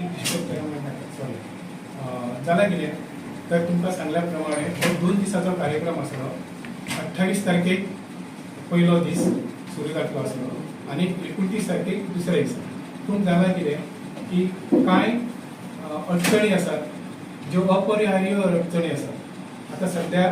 Sorry जाल्यार कितें तर तुमकां सांगल्या प्रमाणे दोन दिसाचो कार्यक्रम आसलो अठ्ठावीस तारखेक पयलो दीस सुरू जातलो आसलो आनी एकुणतीस तारखेक दुसरो दीस पूण जालां कितें की कांय अडचणी आसात ज्यो अपरिहार्य अडचणी आसात आतां सध्या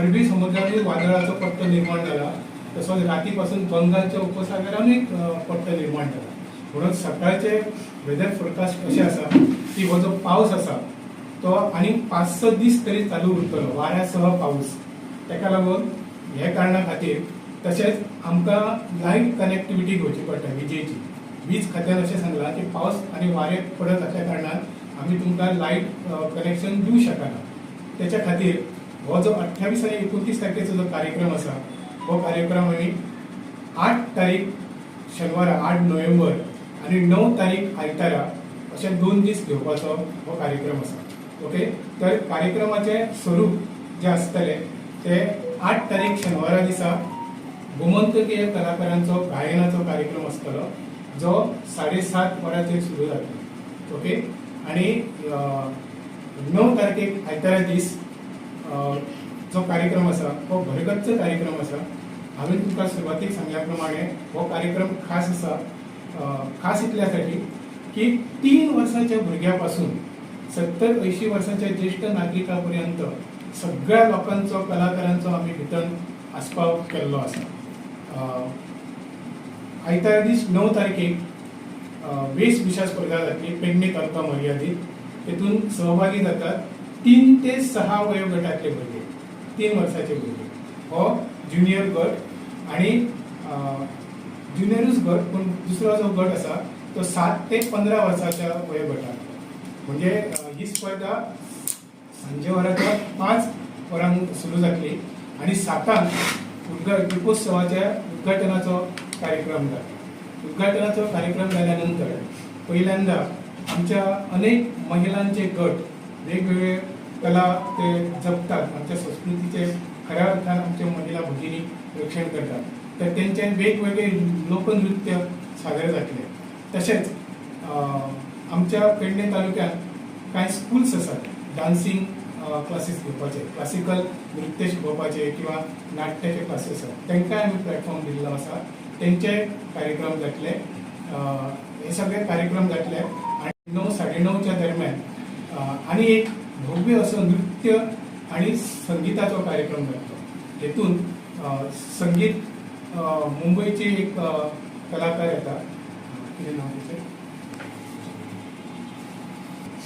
अरबी समुद्रातूय वादळाचो पट्टो निर्माण जाला तसोच राती पासून बंगालच्या उपसागरानूय अ, पट्टो निर्माण जाला म्हणून सकाळचे वेदर फोरकास्ट कशें आसा की हो जो पावस आसा तो आनी पांच स दीस तरी चालू उरतलो वाऱ्यासह पावस तेका लागून हे कारणा खातीर तशेंच आमकां लायट कनेक्टिविटी घेवची पडटा विजेची. वीज खात्यान अशें सांगलां की पावस आनी वारे पडत आसल्या कारणान आमी तुमकां लायट कनेक्शन दिवं शकना. तेच्या खातीर हो जो अठ्ठावीस आनी एकोणतीस तारखेचो जो कार्यक्रम आसा हो कार्यक्रम आमी आठ तारीख शेनवारा आठ नोव्हेंबर आनी णव तारीख आयतारा अशे दोन दीस घेवपाचो हो कार्यक्रम आसा ओके? तर कार्यक्रमाचे स्वरूप जे आसतले ते आठ तारीख शेनवारा दिसा गोमंतकीय कलाकारांचो गायनाचो कार्यक्रम आसतलो जो साडेसात वरांचेर सुरू जातलो ओके? आणि णव तारखेक आयतारा दीस जो कार्यक्रम आसा हो भरगच्च कार्यक्रम आसा हांवें तुमकां सुरवातीक सांगल्या प्रमाणे हो कार्यक्रम खास आसा खास इतल्यासाठी की तीन वर्षाच्या भुरग्यापासून सत्तर अंयशीं वर्सांच्या ज्येष्ठ नागरिकां पर्यंत सगळ्या लोकांचो कलाकारांचो आमी भितर आस्पाव केल्लो आसा आयत्या आयतार दीस णव तारखेक अ, वेशभूषा स्पर्धा जातली पेडणे तालुका मर्यादीत तेतून सहभागी जातात तीन ते सहा वयोगटातले भुरगे तीन वर्साचे भुरगे हो ज्युनियर गट आणि ज्युनियरूच गट पूण दुसरो जो गट आसा तो सात ते पंदरा वर्साच्या वयोगटात म्हणजे ही स्पर्धा सांजे वरांच्या पांच वरांक सुरू जातली आणि सातांक उद्घा दीपोत्सवाच्या उद्घाटनाचो कार्यक्रम जाता उद्घाटनाचो कार्यक्रम झाल्यानंतर पहिल्यांदा आमच्या अनेक महिलांचे गट वेगवेगळे कला ते जपतात आमच्या संस्कृतीचे खऱ्या अर्थान आमच्या महिला भगिनी रक्षण करतात. तर त्यांचे वेगवेगळे लोकनृत्य सादर जातले तसेच आमच्या पेडणे तालुक्यात कांय स्कूल्स आसात डान्सिंग क्लासीस घेवपाचे क्लासिकल नृत्य शिकोवपाचे किंवा नाट्याचे क्लासीस आसात तांकांय आमी प्लॅटफॉर्म दिल्लो आसा तेंचे कार्यक्रम जातले हे सगळे कार्यक्रम जातले आणि णव साडे णवच्या दरम्यान आनी आणि एक भव्य असो नृत्य आणि संगीताचो कार्यक्रम जातलो हेतून संगीत मुंबईचे एक कलाकार येतात. किती नांव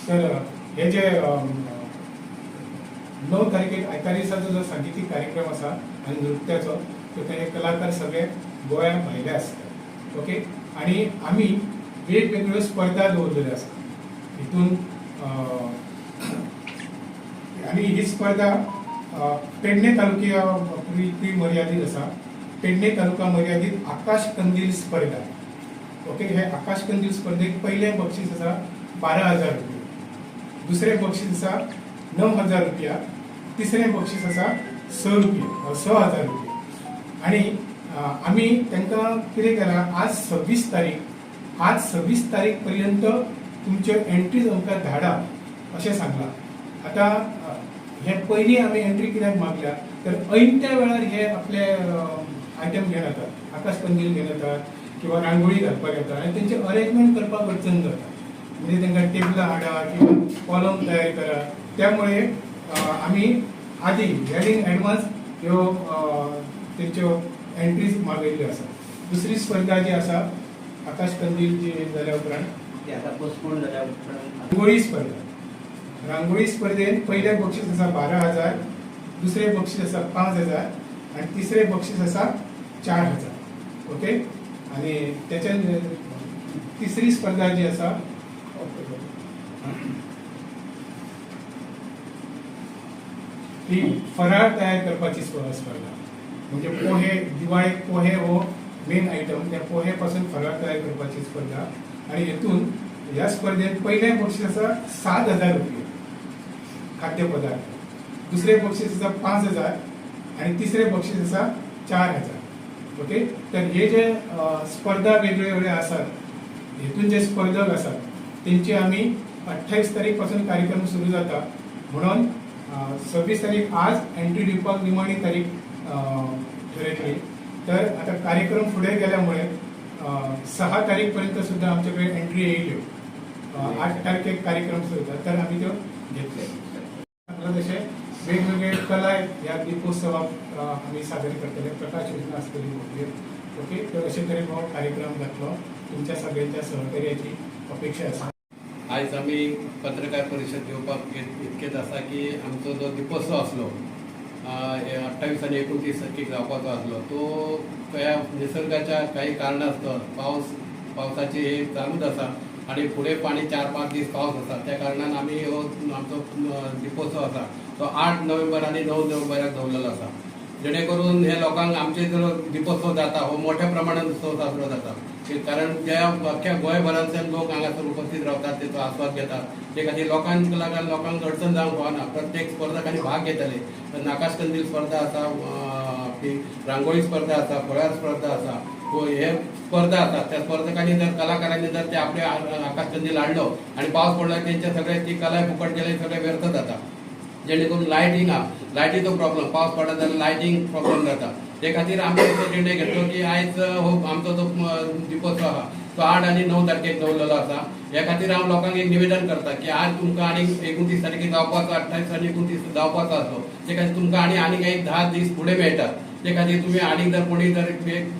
तर हे जे णव तारखेक आयतार दिसाचो जो सांगितीक कार्यक्रम आसा आनी नृत्याचो तो ते कलाकार सगळे गोंया भायले आसतात ओके? आणि आमी वेगवेगळ्यो स्पर्धा दवरलेल्यो आसा हितून आनी आणि ही स्पर्धा पेडणे तालुक्या पुरती मर्यादित आसा पेडणे तालुका मर्यादित आकाश कंदील स्पर्धा. ओके हे आकाश कंदील स्पर्धेक पयलें बक्षीस आसा बारा हजार रुपया. दुसरें बक्षीस आसा णव हजार रुपया. तिसरें बक्षीस आसा स रुपया स हजार रुपया. आणि आमी तांकां कितें केलां आज सव्वीस तारीख आज सव्वीस तारीख पर्यंत तुमच्यो एंट्रीज आमकां धाडा अशें सांगलां. आतां हे पयलीं आमी एंट्री कित्याक मागल्या तर ऐनत्या वेळार हे आपले आयटम घेवन येतात आकाश कंदील घेवन येतात किंवा रांगोळी घालपाक येतात आनी तेंचे अरेंजमेंट करपाक अडचण जाता. म्हणजे तांकां टेबलां हाडा किंवा कॉलम तयार करा. त्यामुळे आमी आदी वेल इन एडवान्स ह्यो तेंच्यो एंट्रीज मागयल्ल्यो आसा. दुसरी स्पर्धा जी आसा आकाश कंदील जी जाल्या उपरांत ते आता पोस्टपोन झाल्या उपरांत. रांगोळी स्पर्धा. रांगोळी स्पर्धेत पयलें बक्षीस आसा बारा हजार दुसरें बक्षीस आसा पांच हजार आनी तिसरें बक्षीस आसा चार हजार. ओके आनी तेच्यान तिसरी स्पर्धा जी आसा ही फराळ तयार करपाची स्पर्धा. म्हणजे पोहे दिवाळेक पोहे हो मेन आयटम त्या पोहे पासून फराळ तयार करपाची स्पर्धा. आणि हेतून ह्या स्पर्धेत पयलें बक्षीस आसा सात हजार रुपया. खाद्यपदार्थ. दुसरे बक्षीस आसा पांच हजार आनी तिसरे बक्षीस आसा चार हजार. ओके? तर हे जे स्पर्धा वेगवेगळे वेगळ्यो आसात हेतून जे स्पर्धक आसात तेंची आमी अठ्ठावीस तारीखपासून कार्यक्रम सुरू जाता म्हणून सव्वीस तारीख आज एंट्री दिवपाक निमाणी तारीख अं, ठरयतली तर आता कार्यक्रम फुडें गेल्यामुळे सहा तारीख पर्यंत सुद्धा आमच्याकडे एंट्री येयल्यो आठ तारखेक कार्यक्रम सुरू जाता तर आम्ही तो घेतले तशें तसे वेगवेगळे कला ह्या या अं, आम्ही सादर करतले प्रकाश योजना असलेली होती ओके? तर अशे तरेन हो कार्यक्रम जातलो तुमच्या सगळ्यांच्या सहकार्याची अपेक्षा आसा आयज आमी पत्रकार परिशद घेवपाक इतकेच आसा की आमचो जो दिपोत्सव आसलो अठ्ठावीस आणि एकोणतीस तारखेक जावपाचो आसलो तो त्या निसर्गाच्या काही कारणास्तव पावस पावसाचे हे चालूच आसा आणि फुडें पाणी चार पांच दीस पावस आसा त्या कारणान आमी हो आमचो दिपोत्सव आसा तो आठ नोव्हेंबर आनी णव नोव्हेंबराक दवरलेलो आसा जेणे करून हे लोकांक आमचे जो दिपोत्सव जाता हो मोठ्या प्रमाणात उत्सव साजरो जाता. कारण ज्या अख्ख्या गोंयभरांतल्यान लोक हांगासर उपस्थित रावतात तेचो आस्वाद घेतात. ते खातीर लोकांक लागून लोकांक अडचण जावंक पावना प्रत्येक स्पर्धकांनी भाग घेतले नाकाशकंदील स्पर्धा आसा आपली रांगोळी स्पर्धा आसा फळार स्पर्धा आसा हो, हे स्पर्धा असतात. त्या स्पर्धकांनी जर कलाकारांनी जर ते आपले आकाशकंदी लाडलं आणि पावस पडलो त्यांच्या सगळे ती कला फुकट गेले सगळे व्यर्थ जाता जेणे करून लायटिंग हा लायटीचो प्रॉब्लेम पावस पडला जाल्यार लायटिंग प्रॉब्लेम जाता ते खातीर आमी असो निर्णय घेतलो की आयज हो आमचो जो म, दिपोत्सव आहा तो आठ आनी णव तारखेक दवरलेलो आसा ह्या खातीर हांव लोकांक एक निवेदन करता की आज तुमकां आनी एकोणतीस तारखेक जावपाचो अठ्ठावीस आनी एकोणतीस जावपाचो आसलो ते खातीर तुमकां आनी आनीक एक धा दीस फुडें मेळटात. ते खातीर तुमी आनीक जर कोणी जर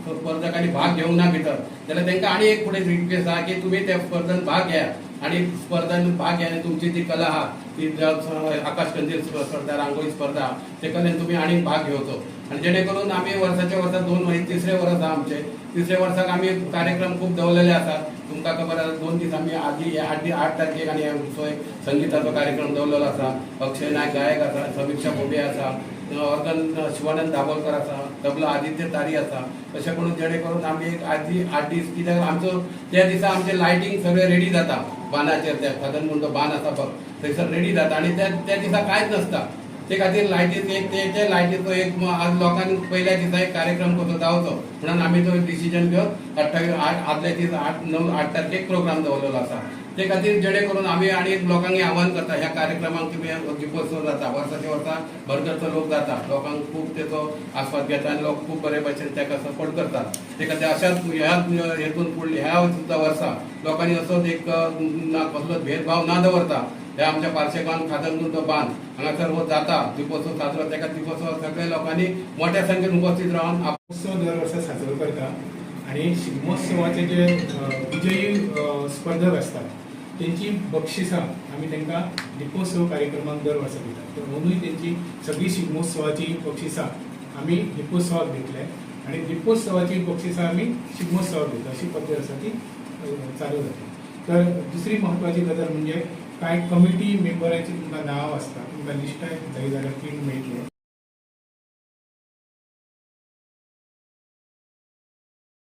स्पर्धकांनी भाग घेवंक ना भितर जाल्यार तांकां आनी एक फुडें रिक्वेस्ट आहा की तुमी त्या स्पर्धेंत भाग घेयात आणि स्पर्धांत भाग घ्या तुमची ती कला आहा ती ज- आकाश कंदील स्पर्धा रांगोळी स्पर्धा ते कलेन तुम्ही आणि भाग घेवचो आणि जेणे करून आम्ही वर्षाच्या वर्षात दोन महिने तिसरे वर्स आमचे. तिसऱ्या वर्साक आम्ही कार्यक्रम खूप दवरलेले आसात तुमकां खबर आसा दोन दीस आमी आदी आठ दीस आठ तारखेक आनी आमचो एक संगीताचो कार्यक्रम दवरलेलो आसा अक्षय नायक गायक आसा समीक्षा मोबे आसा ऑर्गन uh, शिवानंद दाभोलकर आसा तबला आदित्य तारी आसा अशें करून जेणे करून आमी एक आदी आठ दीस कित्याक आमचो त्या दिसा आमचे लायटिंग सगळे रेडी जाता. बांदाचेर त्या खादन म्हणून तो बान आसा पळय थंयसर रेडी जाता. आनी त्या त्या दिसा कांयच नसता. ते खातीर लायटीचो एक ते ते लायटीचो एक आज लोकांनी पहिल्या दिसा एक कार्यक्रम कसो जावचो म्हणून आमी तो डिसिजन घेवन अठ्ठावीस आठ आदल्या दीस आठ णव आठ तारखेक प्रोग्राम दवरलेलो आसा ते खातीर जेणे करून आमी आनी लोकांक आव्हान करता ह्या कार्यक्रमाक तुमी दिपोत्सव जाता वर्साच्या वर्सा भरगरचो लोक जाता. लोकांक खूब तेचो आस्वाद घेता आनी लोक खूब बरे भशेन ताका सपोर्ट करतात. ते खातीर अशाच ह्या हेतून फुडल्या ह्या सुद्धा वर्सा लोकांनी असोच एक ना कसलोच भेदभाव ना दवरता. हे आमच्या पार्शेकान खाजन तो बांद हांगासर हो जाता दिपोत्सव साजरो तेका दिपोत्सव सगळ्या लोकांनी मोठ्या संख्येन उपस्थित रावन उत्सव दर वर्सा साजरो करता आणि शिगमोत्सवाचे जे विजयी स्पर्धक असतात त्यांची बक्षिसां आमी तांकां दिपोत्सव कार्यक्रमाक दर वर्सा दितात तर म्हणून त्यांची सगळी शिगमोत्सवाची बक्षिसां आमी दिपोत्सवाक दितले आणि दिपोत्सवाची बक्षिसां आमी शिगमोत्सवाक दिता. अशी पद्दत आसा ती चालू जाता तर दुसरी म्हत्वाची गजाल म्हणजे कांय कमिटी मेंबरांची तुमकां नांव आसता तुमकां लिस्टाय जाय जाल्यार प्रिंट मेळटले